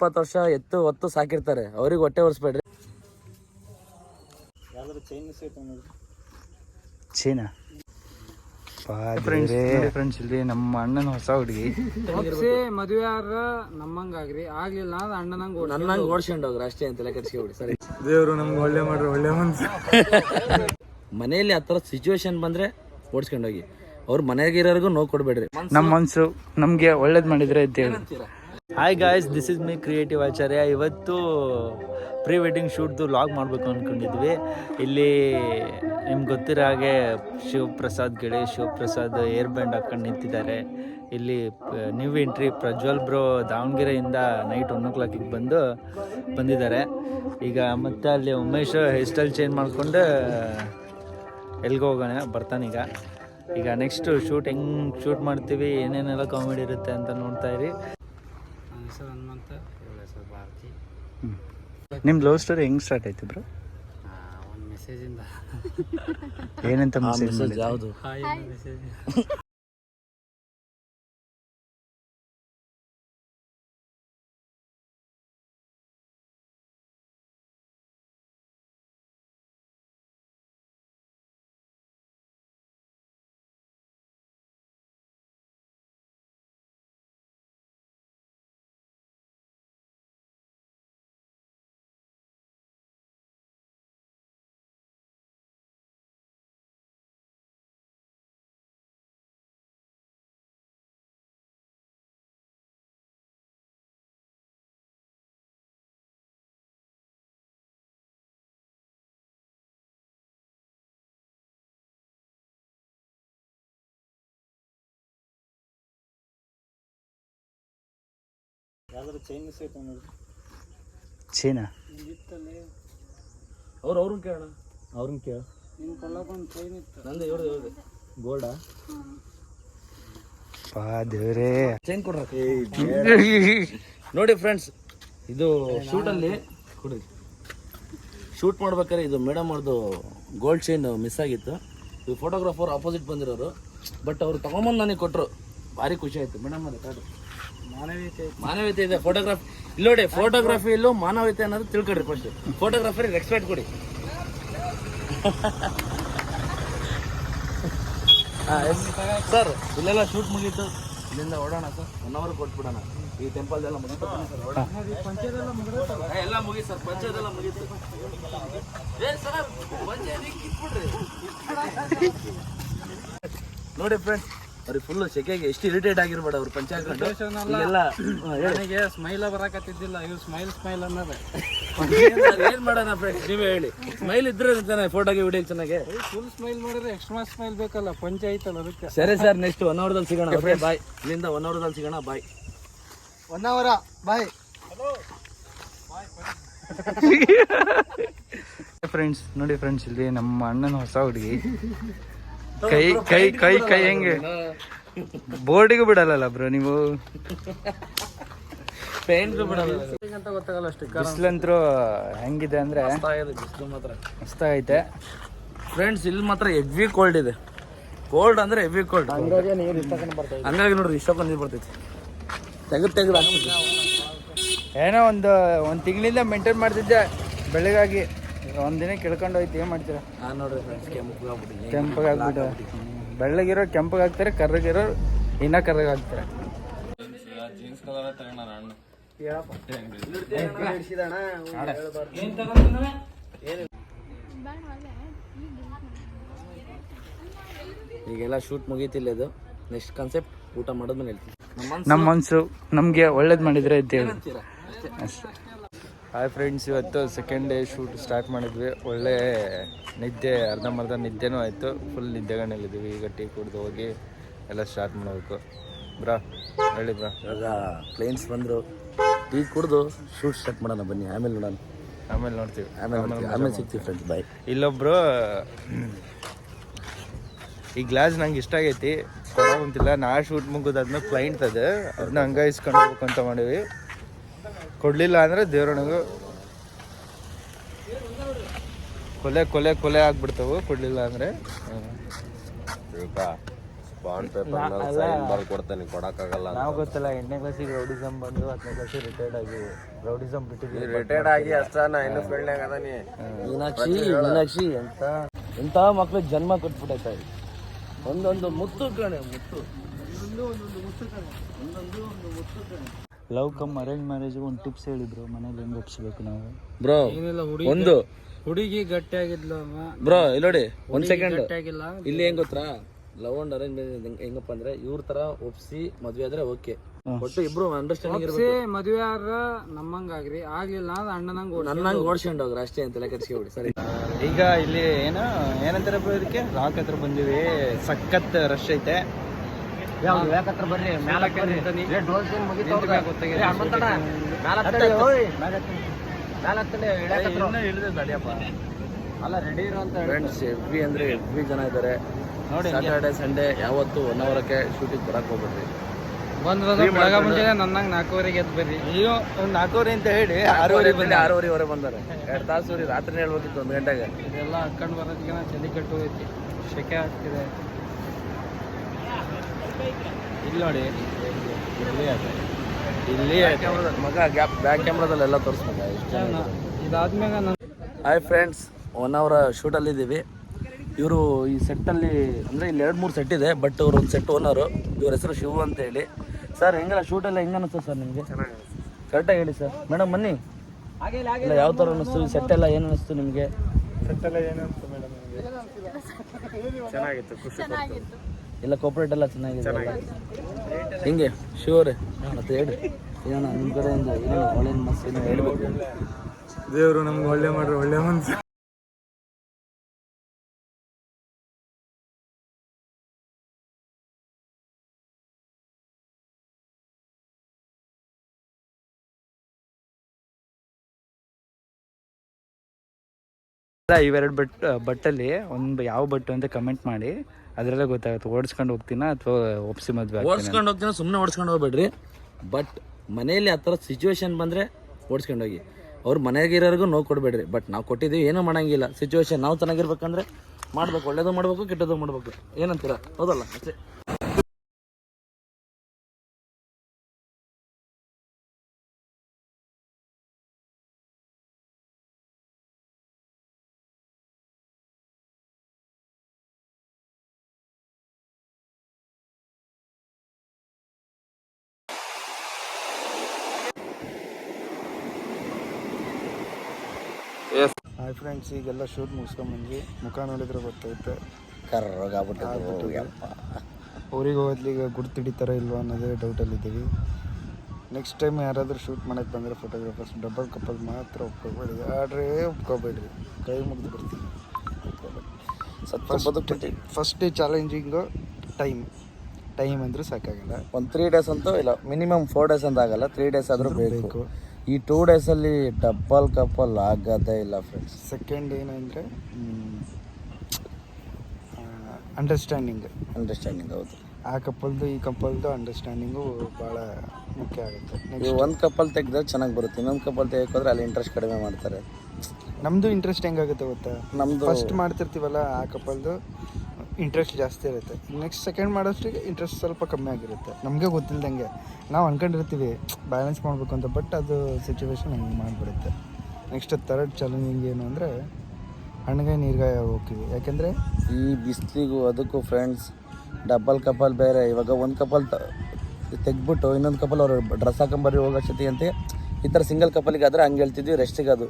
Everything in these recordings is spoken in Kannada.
ಇಪ್ಪತ್ತು ವರ್ಷ ಎತ್ತು ಹೊತ್ತು ಸಾಕಿರ್ತಾರೆ. ಅವ್ರಿಗೆ ಹೊಟ್ಟೆ ಒರೆಸ್ಬೇಡ್ರಿ. ಚೀನಾ ಫ್ರೆಂಡ್ಸ್ ಫ್ರೆಂಡ್ಸ್ ಇಲ್ಲಿ ನಮ್ಮ ಅಣ್ಣನ ಹೊಸ ಹುಡುಗಿ. ಮದುವೆ ಆದ್ರ ನಮ್ಮಂಗಾಗ್ರಿ. ಆಗ್ಲಿಲ್ಲ ಅಂದ್ರೆ ಅಣ್ಣನಂಗ ನನ್ನಂಗೆ ಓಡಿಸ್ಕೊಂಡು ಹೋಗ್ರಿ ಅಷ್ಟೇ ಅಂತೆಲ್ಲ ಕೆಡ್ಸ್ಕೊಬಿಡಿ ಸರಿ. ದೇವರು ನಮ್ಗೆ ಒಳ್ಳೆ ಮಾಡ್ರಿ ಒಳ್ಳೆ ಮನ್ಸು. ಮನೆಯಲ್ಲಿ ಆ ಥರ ಸಿಚುವೇಶನ್ ಬಂದ್ರೆ ಓಡಿಸ್ಕೊಂಡೋಗಿ ಅವ್ರ ಮನೆಗಿರೋರ್ಗು ನೋವು ಕೊಡ್ಬೇಡ್ರಿ. ನಮ್ಮ ಮನ್ಸು ನಮ್ಗೆ ಒಳ್ಳೇದ್ ಮಾಡಿದ್ರೆ ಅಂತ ಹೇಳಿ. Hi guys this is my creative Acharya ಇವತ್ತು ಪ್ರೀ ವೆಡ್ಡಿಂಗ್ ಶೂಟ್ದು ಲಾಗ್ ಮಾಡಬೇಕು ಅಂದ್ಕೊಂಡಿದ್ವಿ ಇಲ್ಲಿ ನಿಮ್ಗೆ ಗೊತ್ತಿರೋ ಹಾಗೆ ಶಿವಪ್ರಸಾದ್ ಗೆಳೆ, ಶಿವಪ್ರಸಾದ್ ಏರ್ ಬ್ಯಾಂಡ್ ಹಾಕ್ಕೊಂಡು ನಿಂತಿದ್ದಾರೆ. ಇಲ್ಲಿ ನ್ಯೂ ಎಂಟ್ರಿ ಪ್ರಜ್ವಲ್ ಬ್ರೋ ದಾವಣಗೆರೆಯಿಂದ ನೈಟ್ ಒನ್ ಓ ಕ್ಲಾಕಿಗೆ ಬಂದು ಬಂದಿದ್ದಾರೆ. ಈಗ ಮತ್ತೆ ಅಲ್ಲಿ ಉಮೇಶ್ ಹೇರ್ ಸ್ಟೈಲ್ ಚೇಂಜ್ ಮಾಡಿಕೊಂಡು ಎಲ್ಲಿಗೆ ಹೋಗೋಣ ಬರ್ತಾನೀಗ ಈಗ. ನೆಕ್ಸ್ಟ್ ಶೂಟ್ ಹೆಂಗೆ ಶೂಟ್ ಮಾಡ್ತೀವಿ, ಏನೇನೆಲ್ಲ ಕಾಮಿಡಿ ಇರುತ್ತೆ ಅಂತ ನೋಡ್ತಾ ಇರಿ. ಹೆಸರು ಹನುಮಂತ. ಇವಳ ಹೆಸರು ಭಾರತಿ. ನಿಮ್ಮ ಲವ್ ಸ್ಟೋರಿ ಹೆಂಗೆ ಸ್ಟಾರ್ಟ್ ಆಯ್ತು ಬ್ರೋ ಒಂದು ಮೆಸೇಜಿಂದ ಏನಂತ ಮೆಸೇಜ್ ಯಾವುದು? ಹಾಯ್ ಮೆಸೇಜ್ ಚೀನಾ ಅವ್ರು ಅವ್ರನ್ನ ಕೇಳೋಣ. ಅವ್ರನ್ನ ಕೇಳು. ನಿನ್ ಕೊಳ್ಳಕ್ಕೊಂದು ಟ್ರೈನ್ ಇತ್ತು. ನಂದು ಇವ್ರದ್ದು ಇವ್ರದ್ದು ಗೋಲ್ಡಾ ಪಾ ದೇವ್ರೇ. ಚೇಂಜ್ ಕೊಡ್ರ. ನೋಡಿ ಫ್ರೆಂಡ್ಸ್ ಇದು ಶೂಟಲ್ಲಿ ಕೊಡ್ರಿ ಶೂಟ್ ಮಾಡ್ಬೇಕಾದ್ರೆ ಇದು ಮೇಡಮ್ ಅವ್ರದ್ದು ಗೋಲ್ಡ್ ಚೈನ್ ಮಿಸ್ ಆಗಿತ್ತು. ಇದು ಫೋಟೋಗ್ರಾಫರ್ ಆಪೋಸಿಟ್ ಬಂದಿರೋರು. ಬಟ್ ಅವ್ರು ತಗೊಂಬಂದು ನನಗೆ ಕೊಟ್ಟರು ಭಾರಿ ಖುಷಿ ಆಯ್ತು. ಮೇಡಮ್ ಅದೇ ಕಾಡು ಮಾನವೀಯತೆ ಇದೆ. ಫೋಟೋಗ್ರಾಫಿ ಇಲ್ಲಿ ನೋಡಿ ಫೋಟೋಗ್ರಫಿ ಇಲ್ಲೂ ಮಾನವೀಯತೆ ಅನ್ನೋದು ತಿಳ್ಕೊಡ್ರಿ ಫಸ್ಟ್ ಫೋಟೋಗ್ರಾಫರಿಗೆ ರೆಸ್ಪೆಕ್ಟ್ ಕೊಡಿ. ಸರ್ ಇಲ್ಲೆಲ್ಲ ಶೂಟ್ ಮುಗೀತು. ಇಲ್ಲಿಂದ ಓಡೋಣ ಸರ್ ಒನ್ ಅವರ್ ಕೊಟ್ಬಿಡೋಣ. ಈ ಟೆಂಪಲ್ ಎಲ್ಲ ಮುಗಿತು ಸರ್ ಎಲ್ಲ ಮುಗೀತು ಸರ್ ಮುಗೀತು. ಏ ಸರ್ ಪಂಚಾಯತ್ ಇಟ್ಬಿಡ್ರಿ ನೋಡಿ ಫ್ರೆಂಡ್ಸ್ ಅವ್ರಿಗೆ ಫುಲ್ ಸೆಕೆಗೆ ಎಷ್ಟು ಇರಿಟೇಟ್ ಆಗಿರ್ಬೇಡ ಅವ್ರು ಪಂಚಾಯತ್ ಎಲ್ಲ ನನಗೆ ಸ್ಮೈಲ ಬರಾಕತ್ತಿದ್ದಿಲ್ಲ ಇವ್ ಸ್ಮೈಲ್ ಸ್ಮೈಲ್ ಅನ್ನೋದು. ಏನ್ ಮಾಡೋಣ ಫ್ರೆಂಡ್ಸ್ ನೀವೇ ಹೇಳಿ. ಸ್ಮೈಲ್ ಇದ್ರೆ ಚೆನ್ನಾಗಿ ಫೋಟೋಗೆ ವಿಡಿಯೋ ಚೆನ್ನಾಗಿ. ಫುಲ್ ಸ್ಮೈಲ್ ಮಾಡಿದ್ರೆ ಎಕ್ಸ್ಟ್ರಾ ಸ್ಮೈಲ್ ಬೇಕಲ್ಲ ಪಂಚಾಯತ್ ಅಲ್ಲ ಅದಕ್ಕೆ. ಸರಿ ಸರ್ ನೆಕ್ಸ್ಟ್ ಒನ್ ಅವರ್ದಲ್ಲಿ ಸಿಗೋಣ ಓಕೆ ಬಾಯ್ ಇಲ್ಲಿಂದ ಒನ್ ಅವರ್ದಲ್ಲಿ ಸಿಗೋಣ bye one hour bye friends ನೋಡಿ ಫ್ರೆಂಡ್ಸ್ ಇಲ್ಲಿ ನಮ್ಮ ಅಣ್ಣನ ಹೊಸ ಹುಡುಗಿ. ಕೈ ಕೈ ಕೈ ಕೈ ಹೆಂಗೆ? ಬೋರ್ಡಿಗೂ ಬಿಡಲ್ಲ ಬ್ರೋ ನೀವು? ಪೇಂಟ್ ಬಿಡೋದು ಅಂತ ಗೊತ್ತಾಗಲ್ಲ ಅಷ್ಟೇ ಬಿಸಿಲಂತ್ರು ಹೆಂಗಿದೆ ಅಂದ್ರೆ ಬಿಸಿಲು ಮಾತ್ರ. ಮಸ್ತ್ ಐತೆ ಫ್ರೆಂಡ್ಸ್ ಇಲ್ಲಿ ಮಾತ್ರ ಹೆವಿ ಕೋಲ್ಡ್ ಇದೆ. ಕೋಲ್ಡ್ ಅಂದ್ರೆ ಹೆವಿ ಕೋಲ್ಡ್ ನೀರು ಇಷ್ಟಕೊಂಡು ಬರ್ತಾ ಹಂಗಾಗಿ ನೋಡ್ರಿ ಇಷ್ಟೊಂದು ನೀರು ಬರ್ತೈತಿ. ತೆಗೆದು ತೆಗೆದು ಏನೋ ಒಂದು ಒಂದು ತಿಂಗಳಿಂದ ಮೇಂಟೈನ್ ಮಾಡ್ತಿದ್ದೆ ಬೆಳಗಾಗಿ. ಒಂದಿನ ಕೇಳ್ಕೊಂಡು ಹೋಯ್ತು ಏನು ಮಾಡ್ತೀರಾ? ನಾನು ನೋಡ್ರಿ ಫ್ರೆಂಡ್ಸ್ ಕೆಂಪು ಆಗ್ಬಿಟ್ಟು ಕೆಂಪಗೆ ಆಗ್ಬಿಟ್ಟು ಬೆಳ್ಳಗಿರೋ ಕೆಂಪಗೆ ಹಾಕ್ತಾರೆ ಕರ್ರಗಿರೋ ಇನ್ನ ಕರ್ರಗಾಗ್ತಾರೆ ಜೀನ್ಸ್ ಕಲರ್ ತಗೋಣ ಅಣ್ಣ ಈಗೆಲ್ಲ ಶೂಟ್ ಮುಗೀತಿಲ್ಲ ಇದು. ನೆಕ್ಸ್ಟ್ ಕಾನ್ಸೆಪ್ಟ್ ಊಟ ಮಾಡೋದ್ಮೇಲೆ ಹೇಳ್ತೀನಿ. ನಮ್ಮ ಮನ್ಸು ನಮಗೆ ಒಳ್ಳೇದು ಮಾಡಿದ್ರೆ ಅಂತ ಹೇಳಿ ಅಂತೀರಾ ಅಷ್ಟೇ. ಹಾಯ್ ಫ್ರೆಂಡ್ಸ್ ಇವತ್ತು ಸೆಕೆಂಡ್ ಡೇ ಶೂಟ್ ಸ್ಟಾರ್ಟ್ ಮಾಡಿದ್ವಿ. ಒಳ್ಳೆ ನಿದ್ದೆ ಅರ್ಧಂಬರ್ಧ ನಿದ್ದೆನೂ ಆಯಿತು. ಫುಲ್ ನಿದ್ದೆಗಣ್ಣಲ್ಲಿದ್ದೀವಿ. ಈಗ ಟೀ ಕುಡ್ದು ಹೋಗಿ ಎಲ್ಲ ಸ್ಟಾರ್ಟ್ ಮಾಡಬೇಕು. ಬ್ರಾ ಹೇಳಿ ಬ್ರಾ. ಇವಾಗ ಪ್ಲೇನ್ಸ್ ಬಂದರು. ಟೀ ಕುಡ್ದು ಶೂಟ್ ಸ್ಟಾರ್ಟ್ ಮಾಡೋಣ ಬನ್ನಿ. ಆಮೇಲೆ ನೋಡೋಣ. ಆಮೇಲೆ ನೋಡ್ತೀವಿ. ಆಮೇಲೆ ನೋಡ್ತೀವಿ. ಆಮೇಲೆ ಸಿಗ್ತೀವಿ ಫ್ರೆಂಡ್ಸ್ ಬಾಯ್ ಇಲ್ಲೊಬ್ರು ಈ ಗ್ಲಾಸ್ ನಂಗೆ ಇಷ್ಟ ಆಗೈತಿ. ಕೊಡೋಂತಿಲ್ಲ ನಾ ಶೂಟ್ ಮುಗಿದಾದ್ಮೇಲೆ ಕ್ಲೈಂಟ್ ಅದು. ಅದನ್ನ ಹಂಗ ಇಸ್ಕೊಂಡು ಹೋಗ್ಬೇಕು ಅಂತ ಮಾಡೀವಿ. ಕೊಡ್ಲಿಲ್ಲ ಅಂದ್ರೆ ದೇವ್ರೊಣಗು ಕೊಲೆ ಕೊಲೆ ಕೊಲೆ ಆಗ್ಬಿಡ್ತಾವು ಕೊಡಲಿಲ್ಲ ಅಂದ್ರೆ. ಮುತ್ತು ನಾವು ಗೊತ್ತಲ್ಲ ಎಂಟನೇ ಕ್ಲಾಸಿಗೆ ರೌಡಿಸಮ್ ಬಂದು ಹತ್ತನೇ ಕ್ಲಾಸಿಗೆ ರಿಟೈರ್ಡ್ ಆಗಿ ರೌಡಿಸಮ್ ಬಿಟ್ಟಿದ್ವಿ ರಿಟೈರ್ಡ್ ಆಗಿ ಅಷ್ಟ ನಾ ಇನ್ನು ಫೀಲ್ಡ್ನಾಗ ಅದಾನಿ. ಮೀನಾಕ್ಷಿ ಮೀನಾಕ್ಷಿ ಎಂತ? ಎಂತ ಮಕ್ಳು ಜನ್ಮ ಕೊಟ್ಬಿಟ್ಟೈತೆ ಒಂದೊಂದು ಮುತ್ತು ಕಣೆ ಮುತ್ತು. ಲವ್ ಕಮ್ ಅರೇಂಜ್ ಮ್ಯಾರೇಜ್ ಒಂದ್ ಟಿಪ್ಸ್ ಹೇಳಿದ್ರು. ಮನೇಲಿ ಹೆಂಗ್ ಒಪ್ಸ್ಬೇಕು ನಾವು? ಬ್ರೋ ಏನಿಲ್ಲ ಹುಡುಗಿ ಒಂದು. ಹುಡುಗಿ ಗಟ್ಟಿಯಾಗಿದ್ಲು ಅಮ್ಮ. ಬ್ರೋ ಇಲ್ಲಿ ನೋಡಿ ಒಂದ್ ಸೆಕೆಂಡ್ ಗಟ್ಟಿಯಾಗಿಲ್ಲ. ಇಲ್ಲಿ ಹೆಂಗ್ ಗೊತ್ತಾ? ಲವ್ ಅಂಡ್ ಅರೇಂಜ್ ಹೆಂಗಪ್ಪ ಅಂದ್ರೆ ಇವ್ರ ತರ ಒಪ್ಸಿ ಮದ್ವೆ ಆದ್ರೆ ಓಕೆ. ಒಟ್ಟು ಇಬ್ರು ಅಂಡರ್ಸ್ಟ್ಯಾಂಡಿಂಗ್ ಒಪ್ಸಿ ಇರ್ಬೇಕು. ಮದ್ವೆ ಆದ್ರ ನಮ್ಮಂಗಾಗ್ರಿ. ಆಗ್ಲಿಲ್ಲ ಅಂದ್ರೆ ಅಣ್ಣನಂಗ್ ಅಣ್ಣನಂಗ ನನ್ನಂಗ್ ಓಡ್ಸ್ಕೊಂಡು ಹೋಗ್ರ ಅಷ್ಟೇ ಅಂತ ಕೆಡ್ಸ್ಕೊಬಿಡಿ ಸರಿ. ಈಗ ಇಲ್ಲಿ ಏನ ಏನಂತಾರೆ ಬ್ರೋ ಇದಕ್ಕೆ ರಾಕ್ ಹತ್ರ ಬಂದಿವಿ. ಸಖತ್ ರಶ್ ಐತೆ. ಅಲ್ಲ ರೆಡಿ ಇರೋ ಅಂತ ಫ್ರೆಂಡ್ಸ್ ಎವ್ರಿ ಅಂದ್ರೆ ಎವ್ರಿ ಜನ ಇದ್ದಾರೆ ನೋಡಿ ಸ್ಯಾಟರ್ಡೆ ಸಂಡೇ ಯಾವತ್ತು ಒನ್ ಅವರಕ್ಕೆ ಶೂಟಿಂಗ್ ಬರಕ್ ಹೋಗ್ಬಿಡ್ರಿ. ಬಂದ್ ಬೆಳಗ ಮುಂಜಾನೆ ನನ್ನಂಗ್ ನಾಲ್ಕೂವರೆಗೆ ಎದ್ದು ಬರ್ರಿ. ನೀವು ಒಂದು ನಾಲ್ಕೂವರೆ ಅಂತ ಹೇಳಿ ಆರೂವರೆ ಬಂದ್ರೆ ಆರೂವರೆವರೆ ಆರೂವರೆ ಬಂದಾರೆ. ಎರಡು ತಾಸು ರೀ ರಾತ್ರಿ ಹೇಳ್ಬೇಕಿತ್ತು ಒಂದು ಗಂಟೆಗೆ. ಇದೆಲ್ಲ ಹಾಕೊಂಡ್ ಬರೋದಕ್ಕೆ ಚಳಿ ಕೆಟ್ಟು ಹೋಯ್ತಿ ಶೆಕೆ ಆಗ್ತಿದೆ. ಇಲ್ಲಿ ನೋಡಿ. ಇಲ್ಲಿ. ಮಗ ಗ್ಯಾಪ್ ಬ್ಯಾಕ್ ಕ್ಯಾಮ್ರಾದಲ್ಲಿ ಎಲ್ಲ ತೋರಿಸ್ಬೇಕು ಇದಾದ್ಮೇಲೆ ನನ್ ಹಾಯ್ ಫ್ರೆಂಡ್ಸ್ ಒನ್ ಅವರ್ ಶೂಟಲ್ಲಿ ಇದ್ದೀವಿ ಇವರು ಈ ಸೆಟ್ಟಲ್ಲಿ ಅಂದರೆ ಇಲ್ಲಿ ಎರಡು ಮೂರು ಸೆಟ್ ಇದೆ ಬಟ್ ಇವರು ಒಂದು ಸೆಟ್ ಓನರು ಇವ್ರ ಹೆಸರು ಶಿವು ಅಂತ ಹೇಳಿ. ಸರ್ ಹೆಂಗಲ್ಲ ಶೂಟೆಲ್ಲ ಹೆಂಗೆ ಅನಿಸ್ತು ಸರ್ ನಿಮಗೆ? ಕರೆಕ್ಟಾಗಿ ಹೇಳಿ ಸರ್ ಮೇಡಮ್ ಬನ್ನಿ. ಇಲ್ಲ ಯಾವ ಥರ ಅನಿಸ್ತು? ಈ ಸೆಟ್ ಎಲ್ಲ ಏನು ಅನ್ನಿಸ್ತು ನಿಮಗೆ? ಎಲ್ಲ ಕೋಪರೇಟ್ ಎಲ್ಲ ಚೆನ್ನಾಗಿದೆ? ಹಿಂಗೆ ಶಿವರೇ ಮತ್ತೆ ಹೇಳಿ ಏನೋ ನಿಮ್ಮ ಕಡೆಯಿಂದ ಏನೋ ಒಳ್ಳೆ ಮನಸ್ಸು ಏನೋ ಹೇಳ್ಬೇಕು. ದೇವರು ನಮ್ಗೆ ಒಳ್ಳೆ ಮಾಡ್ರಿ ಒಳ್ಳೆ ಮನಸ್ಸು. ಇವೆರಡು ಬಟ್ ಬಟ್ಟಲ್ಲಿ ಒಂದು ಯಾವ ಬಟ್ಟು ಅಂತ ಕಮೆಂಟ್ ಮಾಡಿ. ಅದರಲ್ಲೇ ಗೊತ್ತಾಗುತ್ತೆ, ಓಡಿಸ್ಕೊಂಡು ಹೋಗ್ತೀನಾ ಅಥವಾ ಒಪ್ಸಿ ಮದ್ವೆ ಓಡಿಸ್ಕೊಂಡು ಹೋಗ್ತೀನ ಸುಮ್ಮನೆ ಓಡಿಸ್ಕೊಂಡು ಹೋಗ್ಬೇಡ್ರಿ. ಬಟ್ ಮನೆಯಲ್ಲಿ ಆ ಥರ ಸಿಚುವೇಶನ್ ಬಂದರೆ ಓಡಿಸ್ಕೊಂಡು ಹೋಗಿ. ಅವ್ರು ಮನೆಗಿರೋರ್ಗು ನೋವು ಕೊಡಬೇಡ್ರಿ. ಬಟ್ ನಾವು ಕೊಟ್ಟಿದ್ದೀವಿ, ಏನೂ ಮಾಡೋಂಗಿಲ್ಲ. ಸಿಚುವೇಶನ್ ನಾವು ಚೆನ್ನಾಗಿರ್ಬೇಕಂದ್ರೆ ಮಾಡ್ಬೇಕು. ಒಳ್ಳೇದು ಮಾಡಬೇಕು, ಕೆಟ್ಟದ್ದು ಮಾಡ್ಬೇಕು. ಏನಂತೀರ? ಹೌದಲ್ಲ, ಅಷ್ಟೇ. ಹಾಯ್ ಫ್ರೆಂಡ್ಸ್ ಈಗೆಲ್ಲ ಶೂಟ್ ಮುಗಿಸ್ಕೊಂಬಂದ್ವಿ. ಮುಖ ನೋಡಿದ್ರೆ ಗೊತ್ತೈತೆ. ಕರ್ರೋಗಾಗ್ಬಿಟ್ಟು ಊರಿಗೆ ಹೋದ್ಲಿ ಈಗ ಗುರ್ತು ಹಿಡಿತಾರೋ ಇಲ್ವೋ ಅನ್ನೋದೇ ಡೌಟಲ್ಲಿದ್ದೀವಿ ನೆಕ್ಸ್ಟ್ ಟೈಮ್ ಯಾರಾದರೂ ಶೂಟ್ ಮಾಡಕ್ಕೆ ಬಂದರೆ ಫೋಟೋಗ್ರಾಫರ್ಸ್ ಡಬಲ್ ಕಪ್ಪಲ್ ಮಾತ್ರ ಒಪ್ಕೋಬೇಡಿ. ಆಡ್ರೇ ಒಪ್ಕೋಬೇಡ್ರಿ ಕೈ ಮುಗಿದು ಬಿಡ್ತೀನಿ. ಬದುಕ್ಬಿಟ್ಟು ಫಸ್ಟ್ ಚಾಲೆಂಜಿಂಗು ಟೈಮ್ ಟೈಮ್ ಅಂದರೆ ಸಾಕಾಗಲ್ಲ. ಒಂದು ತ್ರೀ ಡೇಸ್ ಅಂತೂ ಇಲ್ಲ ಮಿನಿಮಮ್ ಫೋರ್ ಡೇಸ್ ಅಂತ ಆಗಲ್ಲ. ತ್ರೀ ಡೇಸ್ ಆದರೂ ಬೇಕು. ಈ ಟೂ ಡೇಸಲ್ಲಿ ಡಬ್ಬಲ್ ಕಪ್ಪಲ್ ಆಗೋದೇ ಇಲ್ಲ ಫ್ರೆಂಡ್ಸ್ ಸೆಕೆಂಡ್ ಏನಂದರೆ ಅಂಡರ್ಸ್ಟ್ಯಾಂಡಿಂಗ್ ಅಂಡರ್ಸ್ಟ್ಯಾಂಡಿಂಗ್ ಹೌದು. ಆ ಕಪ್ಪಲ್ದು ಈ ಕಪ್ಪಲ್ದು ಅಂಡರ್ಸ್ಟ್ಯಾಂಡಿಂಗು ಭಾಳ ಮುಖ್ಯ ಆಗುತ್ತೆ. ನೀವು ಒಂದು ಕಪ್ಪಲ್ ತೆಗೆದ್ರೆ ಚೆನ್ನಾಗಿ ಬರುತ್ತೆ ಇನ್ನೊಂದು ಕಪ್ಪಲ್ ತೆಗೆಕೋದ್ರೆ ಅಲ್ಲಿ ಇಂಟ್ರೆಸ್ಟ್ ಕಡಿಮೆ ಮಾಡ್ತಾರೆ. ನಮ್ಮದು ಇಂಟ್ರೆಸ್ಟ್ ಹೆಂಗಾಗುತ್ತೆ ಗೊತ್ತಾ? ನಮ್ಮದು ಫಸ್ಟ್ ಮಾಡ್ತಿರ್ತೀವಲ್ಲ ಆ ಕಪಲ್ದು ಇಂಟ್ರೆಸ್ಟ್ ಜಾಸ್ತಿ ಇರುತ್ತೆ. ನೆಕ್ಸ್ಟ್ ಸೆಕೆಂಡ್ ಮಾಡೋಷ್ಟಿಗೆ ಇಂಟ್ರೆಸ್ಟ್ ಸ್ವಲ್ಪ ಕಮ್ಮಿ ಆಗಿರುತ್ತೆ. ನಮಗೆ ಗೊತ್ತಿಲ್ದಂಗೆ. ನಾವು ಅನ್ಕೊಂಡಿರ್ತೀವಿ ಬ್ಯಾಲೆನ್ಸ್ ಮಾಡಬೇಕು ಅಂತ ಬಟ್ ಅದು ಸಿಚುವೇಶನ್ ಹಂಗೆ ಮಾಡಿಬಿಡುತ್ತೆ. ನೆಕ್ಸ್ಟ್ ಥರ್ಡ್ ಚಾಲೆಂಜಿಂಗ್ ಏನು ಅಂದರೆ ಹಣ್ಣಗಾಯಿ ನೀರ್ಗಾಯಿ ಹೋಗ್ತೀವಿ. ಯಾಕೆಂದರೆ ಈ ಬಿಸಿಲಿಗೂ ಅದಕ್ಕೂ ಫ್ರೆಂಡ್ಸ್ ಡಬಲ್ ಕಪಲ್ ಬೇರೆ, ಇವಾಗ ಒಂದು ಕಪಲ್ ತೆಗ್ಬಿಟ್ಟು ಇನ್ನೊಂದು ಕಪಲ್ ಅವರು ಡ್ರೆಸ್ ಹಾಕೊಂಬರ್ರಿ ಹೋಗೋ ಅಂತ. ಈ ಥರ ಸಿಂಗಲ್ ಕಪಲಿಗೆ ಆದರೆ ಹಂಗೆ ಹೇಳ್ತಿದ್ವಿ ರೆಸ್ಟಿಗೆ ಅದು.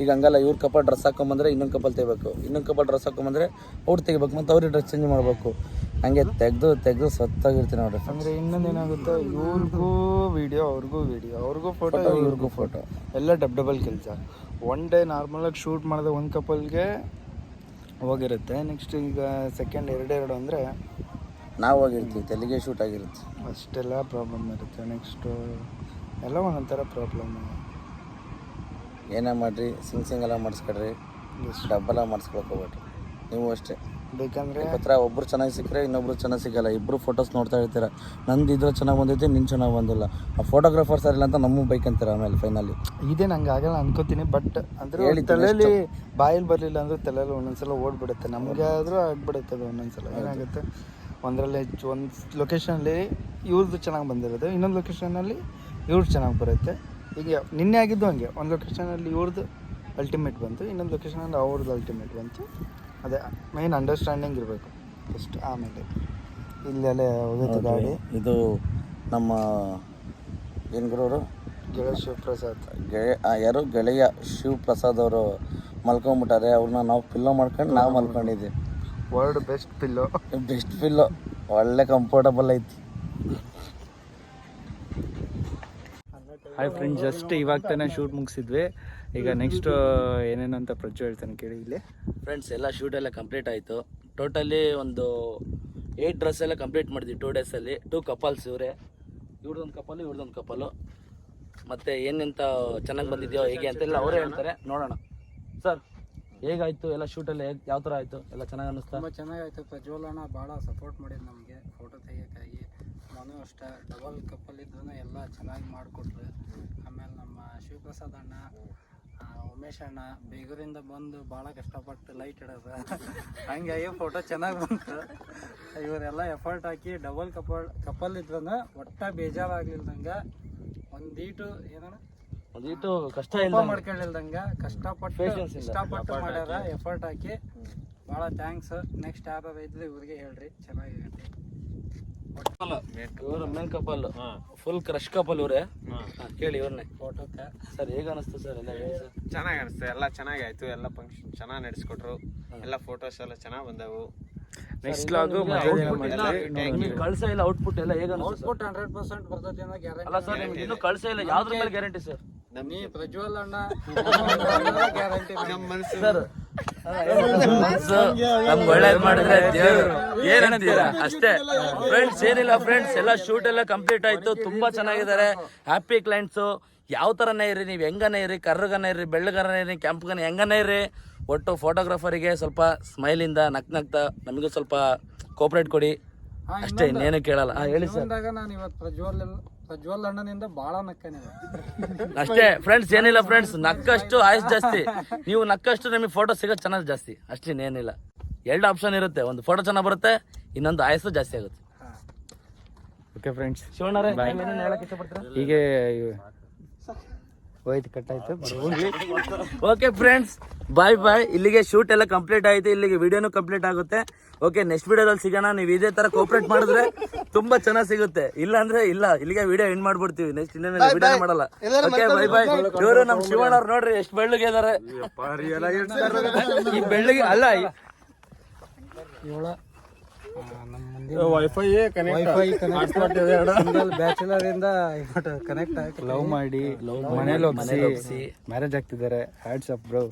ಈಗ ಹಂಗಲ್ಲ ಇವ್ರ ಕಪಲ್ ಡ್ರೆಸ್ ಹಾಕೊಂಬಂದ್ರೆ ಇನ್ನೊಂದು ಕಪಲ್ ತೆಗಿಬೇಕು. ಇನ್ನೊಂದು ಕಪಲ್ ಡ್ರೆಸ್ ಹಾಕೊಂಬಂದ್ರೆ ಅವ್ರು ತೆಗಿಬೇಕು ಮತ್ತು ಅವ್ರಿಗೆ ಡ್ರೆಸ್ ಚೇಂಜ್ ಮಾಡಬೇಕು. ಹಂಗೆ ತೆಗೆದು ತೆಗೆದು ಸತ್ತಾಗಿರ್ತೀನಿ ನೋಡ್ರಿ ಅಂದರೆ ಇನ್ನೊಂದು ಏನಾಗುತ್ತೆ ಇವ್ರಿಗೂ ವಿಡಿಯೋ ಅವ್ರಿಗೂ ವಿಡಿಯೋ ಅವ್ರಿಗೂ ಫೋಟೋ ಇವ್ರಿಗೂ ಫೋಟೋ ಎಲ್ಲ ಡಬ್ ಡಬಲ್ ಕೆಲಸ. ಒನ್ ಡೇ ನಾರ್ಮಲಾಗಿ ಶೂಟ್ ಮಾಡಿದ ಒಂದು ಕಪಲ್ಗೆ ಹೋಗಿರುತ್ತೆ. ನೆಕ್ಸ್ಟ್ ಈಗ ಸೆಕೆಂಡ್ ಎರಡೆರಡು ಅಂದರೆ ನಾವು ಹೋಗಿರ್ತೀವಿ ತೆಲಿಗೆ ಶೂಟ್ ಆಗಿರುತ್ತೆ. ಅಷ್ಟೆಲ್ಲ ಪ್ರಾಬ್ಲಮ್ ಇರುತ್ತೆ. ನೆಕ್ಸ್ಟು ಎಲ್ಲ ಒಂದೊಂಥರ ಪ್ರಾಬ್ಲಮ್ ಏನೇ ಮಾಡಿರಿ? ಸಿಂಗ್ ಸಿಂಗೆಲ್ಲ ಮಾಡಿಸ್ಕೊಡ್ರಿ. ಡಬ್ಬೆಲ್ಲ ಮಾಡಿಸ್ಕೊಳ್ಕೋಬೇಡ್ರಿ ನೀವು ಅಷ್ಟೇ. ಬೇಕಂದ್ರೆ ಹತ್ರ ಒಬ್ರು ಚೆನ್ನಾಗಿ ಸಿಕ್ಕರೆ ಇನ್ನೊಬ್ರು ಚೆನ್ನಾಗಿ ಸಿಗಲ್ಲ. ಇಬ್ರು ಫೋಟೋಸ್ ನೋಡ್ತಾ ಇರ್ತೀರ. ನಂದು ಇದ್ರೆ ಚೆನ್ನಾಗಿ ಬಂದೈತೆ ನಿನ್ ಚೆನ್ನಾಗಿ ಬಂದಿಲ್ಲ. ಆ ಫೋಟೋಗ್ರಾಫರ್ಸ್ ಇಲ್ಲ ಅಂತ ನಮ್ಮ ಬೈಕ್ ಅಂತಾರೆ ಆಮೇಲೆ ಫೈನಲಿ ಇದೇ ನಂಗೆ ಆಗಲ್ಲ ಅನ್ಕೋತೀನಿ ಬಟ್ ಅಂದ್ರೆ ತಲೆಯಲ್ಲಿ ಬಾಯಲ್ಲಿ ಬರಲಿಲ್ಲ ಅಂದ್ರೆ ತಲೆಯಲ್ಲಿ ಒಂದೊಂದ್ಸಲ ಓಡ್ಬಿಡುತ್ತೆ. ನಮಗೆ ಆದರೂ ಆಗ್ಬಿಡುತ್ತೆ ಅದು ಒಂದೊಂದ್ಸಲ ಏನಾಗುತ್ತೆ? ಒಂದರಲ್ಲಿ ಹೆಚ್ಚು ಒಂದು ಲೊಕೇಶನಲ್ಲಿ ಇವ್ರದ್ದು ಚೆನ್ನಾಗಿ ಬಂದಿರೋದು. ಇನ್ನೊಂದು ಲೊಕೇಶನಲ್ಲಿ ಇವ್ರದ್ದು ಚೆನ್ನಾಗಿ ಬರುತ್ತೆ. ಈಗ ನಿನ್ನೆ ಆಗಿದ್ದು ಹಂಗೆ. ಒಂದು ಲೊಕೇಶನಲ್ಲಿ ಇವ್ರದ್ದು ಅಲ್ಟಿಮೇಟ್ ಬಂತು ಇನ್ನೊಂದು ಲೊಕೇಶನಲ್ಲಿ ಅವ್ರದ್ದು ಅಲ್ಟಿಮೇಟ್ ಬಂತು. ಅದೇ ಮೈನ್ ಅಂಡರ್ಸ್ಟ್ಯಾಂಡಿಂಗ್ ಇರಬೇಕು. ಫಸ್ಟ್ ಆಮೇಲೆ ಇಲ್ಲೆಲ್ಲ ಹೋಗುತ್ತೆ ಗಾಡಿ. ಇದು ನಮ್ಮ ಏನು ಗುರುವರು ಗೆಳೆಯ ಶಿವಪ್ರಸಾದ್. ಗೆಳೆಯ ಯಾರು? ಗೆಳೆಯ ಶಿವಪ್ರಸಾದ್ ಅವರು ಮಲ್ಕೊಂಬಿಟ್ಟಾರೆ. ಅವ್ರನ್ನ ನಾವು ಪಿಲ್ಲೋ ಮಾಡ್ಕೊಂಡು ನಾವು ಮಲ್ಕೊಂಡಿದ್ದೀವಿ world best pillow best pillow ಒಳ್ಳೆ ಕಂಫರ್ಟಬಲ್ ಐತಿ. ಹಾಯ್ ಫ್ರೆಂಡ್ ಜಸ್ಟ್ ಇವಾಗ ತಾನೇ ಶೂಟ್ ಮುಗಿಸಿದ್ವಿ. ಈಗ ನೆಕ್ಸ್ಟ್ ಏನೇನು ಅಂತ ಪ್ರಜ್ವಲ್ ಹೇಳ್ತಾನೆ ಕೇಳಿ ಇಲ್ಲಿ. ಫ್ರೆಂಡ್ಸ್ ಎಲ್ಲ ಶೂಟ್ ಎಲ್ಲ ಕಂಪ್ಲೀಟ್ ಆಯಿತು. ಟೋಟಲಿ ಒಂದು ಏಯ್ಟ್ ಡ್ರೆಸ್ ಎಲ್ಲ ಕಂಪ್ಲೀಟ್ ಮಾಡಿದ್ವಿ ಟೂ ಡೇಸಲ್ಲಿ ಟೂ ಕಪಲ್ಸ್ ಇವರೇ. ಇವ್ರದೊಂದು ಕಪಲು ಇವ್ರದೊಂದು ಕಪಲು ಮತ್ತು ಏನೆಂತ ಚೆನ್ನಾಗಿ ಬಂದಿದೆಯೋ ಹೇಗೆ ಅಂತೆಲ್ಲ ಅವರೇ ಹೇಳ್ತಾರೆ. ನೋಡೋಣ. ಸರ್ ಹೇಗಾಯಿತು? ಎಲ್ಲ ಶೂಟಲ್ಲಿ ಹೇಗೆ ಯಾವ ಥರ ಆಯಿತು? ಎಲ್ಲ ಚೆನ್ನಾಗಿ ಅನ್ನಿಸ್ತಾ ತುಂಬ ಚೆನ್ನಾಗಾಯ್ತು ಪ್ರಜ್ವಲ್ ಅಣ್ಣ. ಭಾಳ ಸಪೋರ್ಟ್ ಮಾಡಿದ್ದು ನಮಗೆ. ಮನು ಅಷ್ಟೇ ಡಬಲ್ ಕಪ್ಪಲ್ ಇದ್ರೂ ಎಲ್ಲ ಚೆನ್ನಾಗಿ ಮಾಡಿಕೊಟ್ರು. ಆಮೇಲೆ ನಮ್ಮ ಶಿವಪ್ರಸಾದ್ ಅಣ್ಣ ಉಮೇಶ್ ಅಣ್ಣ ಬೇಗೂರಿಂದ ಬಂದು ಭಾಳ ಕಷ್ಟಪಟ್ಟು ಲೈಟ್ ಇಡೋದು ಹಂಗಾಗಿ ಫೋಟೋ ಚೆನ್ನಾಗಿ ಬಂತು. ಇವರೆಲ್ಲ ಎಫರ್ಟ್ ಹಾಕಿ ಡಬಲ್ ಕಪಲ್ ಕಪಲ್ ಇದ್ರೂ ಒಟ್ಟ ಬೇಜಾರಾಗ್ಲಿಲ್ದಂಗೆ ಒಂದೀಟು ಏನಣ್ಣ? ಒಂದಿಟ್ಟು ಕಷ್ಟ ಇಲ್ಲ ಮಾಡ್ಕೊಳ್ಳಿಲ್ದಂಗ ಕಷ್ಟಪಟ್ಟು. ಇಷ್ಟಪಟ್ಟು ಮಾಡ್ಯಾರ ಎಫರ್ಟ್ ಹಾಕಿ. ಭಾಳ ಥ್ಯಾಂಕ್ಸ್ ನೆಕ್ಸ್ಟ್ ಯಾರು ಇದ್ರೆ ಇವ್ರಿಗೆ ಹೇಳ್ರಿ. ಚೆನ್ನಾಗಿರುತ್ತೆ ಇವರು main couple. Full crush couple ಇವರೇ. ಕೇಳಿ ಇವ್ರನ್ನೇ. ಫೋಟೋಕ್ಕೆ ಸರ್ ಹೇಗೆ ಅನಿಸ್ತು ಸರ್ ಎಲ್ಲ ಹೇಳಿ ಸರ್? ಚೆನ್ನಾಗಿ ಅನಿಸ್ತು. ಎಲ್ಲ ಚೆನ್ನಾಗಿ ಆಯ್ತು. ಎಲ್ಲ ಫಂಕ್ಷನ್ ಚೆನ್ನಾಗಿ ನಡೆಸ್ಕೊಟ್ರು. ಎಲ್ಲ ಫೋಟೋಸ್ ಎಲ್ಲ ಚೆನ್ನಾಗಿ ಬಂದವು. ನೆಕ್ಸ್ಟ್ ಲಾಗು ನಿಮ್ಗೆ ಕಳ್ಸ ಇಲ್ಲ ಔಟ್ಪುಟ್ ಎಲ್ಲ ಹೇಗೆ? ಔಟ್ಪುಟ್ ಹಂಡ್ರೆಡ್ ಪರ್ಸೆಂಟ್ ಬರ್ತೈತಿ ಅನ್ನೋ ಅಲ್ಲ ಸರ್ ಗ್ಯಾರಂಟಿ ನಿಮ್ಗೆ ಇನ್ನೂ ಕಳ್ಸ ಇಲ್ಲ. ಯಾವ್ದ್ರ ಮೇಲೆ ಗ್ಯಾರಂಟಿ ಸರ್? ನಮ್ಮ ಪ್ರಜ್ವಲ್ ಅಣ್ಣ ಗ್ಯಾರಂಟಿ ಸರ್ ನಮ್ಗೆ ಒಳ್ಳೇದ್ ಮಾಡಿದ್ರೆ ದೇವ್ರು. ಅಷ್ಟೇ. ಫ್ರೆಂಡ್ಸ್ ಏನಿಲ್ಲ ಫ್ರೆಂಡ್ಸ್ ಎಲ್ಲ ಶೂಟ್ ಎಲ್ಲ ಕಂಪ್ಲೀಟ್ ಆಯ್ತು. ತುಂಬಾ ಚೆನ್ನಾಗಿದ್ದಾರೆ. ಹ್ಯಾಪಿ ಕ್ಲೈಂಟ್ಸು ಯಾವ ಥರನೇ ಇರಿ ನೀವು ಹೆಂಗನೇ ಇರಿ ಕರ್ರಗನೇ ಇರಿ ಬೆಳ್ಳಗನೇ ಇರಿ ಕೆಂಪುಗನ ಹೆಂಗನೇ ಇರಿ ಒಟ್ಟು ಫೋಟೋಗ್ರಾಫರಿಗೆ ಸ್ವಲ್ಪ ಸ್ಮೈಲಿಂದ ನಕ್ ನಗ್ತಾ ನಮಗೂ ಸ್ವಲ್ಪ ಕೋಪರೇಟ್ ಕೊಡಿ. ಅಷ್ಟೇ, ಇನ್ನೇನು ಕೇಳಲ್ಲ. ಹೇಳಿ ಸರ್ ನಾನು ಇವತ್ತು ಪ್ರಜ್ವಲ್ ಪ್ರಜ್ವಲ್ ಅಣ್ಣನಿಂದ ಬಾಳ ನಕ್ಕನಿದೆ ಅಷ್ಟೇ ಫ್ರೆಂಡ್ಸ್ ಏನಿಲ್ಲ ಫ್ರೆಂಡ್ಸ್ ನಕ್ಕಷ್ಟು ಆಯಸ್ ಜಾಸ್ತಿ. ನೀವು ನಕ್ಕಷ್ಟು ನಿಮಗೆ ಫೋಟೋ ಸಿಗೋ ಚೆನ್ನಾಗಿ ಜಾಸ್ತಿ. ಅಷ್ಟೇ ಏನಿಲ್ಲ ಎರಡು ಆಪ್ಷನ್ ಇರುತ್ತೆ. ಒಂದು ಫೋಟೋ ಚೆನ್ನಾಗಿ ಬರುತ್ತೆ ಇನ್ನೊಂದು ಆಯಸ್ಸು ಜಾಸ್ತಿ ಆಗುತ್ತೆ. ಓಕೆ ಫ್ರೆಂಡ್ಸ್ ಶಿವಣ್ಣರೇ ಹೇಳಕ್ಕೆ ಹೇಳಕ್ ಇಷ್ಟಪಡ್ತೀರಾ? ಹೀಗೆ ಹೋಯ್ತು ಕಟ್ಟಾಯ್ತು ಓಕೆ ಫ್ರೆಂಡ್ಸ್ ಬಾಯ್ ಬಾಯ್ ಇಲ್ಲಿಗೆ ಶೂಟ್ ಎಲ್ಲ ಕಂಪ್ಲೀಟ್ ಆಯ್ತು ಇಲ್ಲಿಗೆ ವಿಡಿಯೋನು ಕಂಪ್ಲೀಟ್ ಆಗುತ್ತೆ. ಓಕೆ ನೆಕ್ಸ್ಟ್ ವಿಡಿಯೋದಲ್ಲಿ ಸಿಗೋಣ. ನೀವು ಇದೇ ತರ ಕೋಪರೇಟ್ ಮಾಡಿದ್ರೆ ತುಂಬಾ ಚೆನ್ನಾಗಿ ಸಿಗುತ್ತೆ. ಇಲ್ಲ ಅಂದ್ರೆ ಇಲ್ಲ ಇಲ್ಲಿಗೆ ವಿಡಿಯೋ ಎಂಡ್ ಮಾಡ್ಬಿಡ್ತೀವಿ. ನೆಕ್ಸ್ಟ್ ಇನ್ನೇನು ವಿಡಿಯೋ ಮಾಡಲ್ಲ. ಓಕೆ ಬೈ ಬಾಯ್ ಇವರು ನಮ್ಮ ಶಿವಣ್ಣ ಅವ್ರು ನೋಡ್ರಿ ಎಷ್ಟು ಬೆಳ್ಳಗೆ ಇದಾರೆ. ಈ ಬೆಳ್ಳಿಗೆ ಅಲ್ಲ ನಮ್ಮ ಮುಂದೆ ವೈಫೈ ವೈಫೈ ಕನೆಕ್ಟ್ ಬ್ಯಾಚುಲರ್ ಇಂದ ಕನೆಕ್ಟ್ ಲವ್ ಮಾಡಿ ಮನೇಲಿ ಒಪ್ಸಿ. ಮ್ಯಾರೇಜ್ ಆಗ್ತಿದ್ದಾರೆ. ಹ್ಯಾಡ್ಸ್ ಅಪ್ ಬ್ರೋ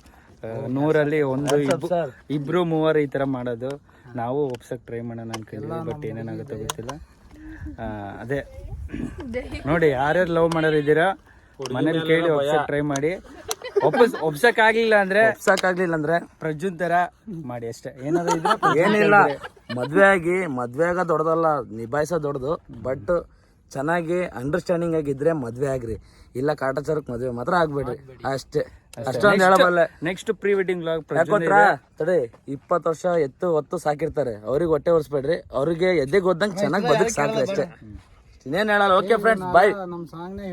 ನೂರಲ್ಲಿ ಒಂದು ಇಬ್ರು ಮೂವರು ಈ ತರ ಮಾಡೋದು. ನಾವು ಒಪ್ಸಕ್ ಟ್ರೈ ಮಾಡೋಣ ಅನ್ಕೊಂಡಿದ್ವಿ ಬಟ್ ಏನೇನಾಗುತ್ತೆ ಗೊತ್ತಿಲ್ಲ. ಅದೇ. ನೋಡಿ ಯಾರ್ಯಾರು ಲವ್ ಮಾಡೋರು ಇದ್ದೀರಾ ಮನೇಲಿ ಕೇಳಿ ಒಪ್ಸಕ್ ಟ್ರೈ ಮಾಡಿ. ಒಪ್ಪಸ್ ಒಪ್ಸಕ್ ಆಗ್ಲಿಲ್ಲ ಅಂದ್ರೆ ಸಾಕಾಗ್ಲಿಲ್ಲ ಅಂದ್ರೆ ಪ್ರಜ್ಜುನ್ ತರ ಮಾಡಿ ಅಷ್ಟೇ. ಏನಾದ್ರು ಇದ್ರೆ ಏನಿಲ್ಲ. ಮದ್ವೆ ಆಗಿ ಮದ್ವೆ ಆಗ ದೊಡ್ಡದಲ್ಲ ನಿಭಾಯಿಸೋ ದೊಡ್ಡದು. ಬಟ್ ಚೆನ್ನಾಗಿ ಅಂಡರ್ಸ್ಟ್ಯಾಂಡಿಂಗ್ ಆಗಿದ್ರೆ ಮದ್ವೆ ಆಗ್ರಿ. ಇಲ್ಲ ಕಾಟಾಚಾರಕ್ಕೆ ಮದ್ವೆ ಮಾತ್ರ ಆಗ್ಬೇಡ್ರಿ. ಅಷ್ಟೇ. ಅಷ್ಟೊಂದು ಹೇಳಬಲ್ಲೆ. ನೆಕ್ಸ್ಟ್ ಪ್ರೀ ವೆಡ್ಡಿಂಗ್ ಯಾಕೋತ್ರ ತಡಿ ಇಪ್ಪತ್ತು ವರ್ಷ ಎತ್ತು ಹೊತ್ತು ಸಾಕಿರ್ತಾರೆ. ಅವ್ರಿಗೆ ಹೊಟ್ಟೆ ಹೊರಿಸ್ಬೇಡ್ರಿ ಅವ್ರಿಗೆ ಎದ್ದೆ ಓದಂಗೆ ಚೆನ್ನಾಗಿ ಬದುಕ್ ಸಾಕ್ರಿ ಅಷ್ಟೇ. ಇನ್ನೇನ್ ಹೇಳಲ್ಲ? ಓಕೆ ಫ್ರೆಂಡ್ಸ್ ಬಾಯ್ ನಮ್ಮ ಸಾಂಗ್ನೇ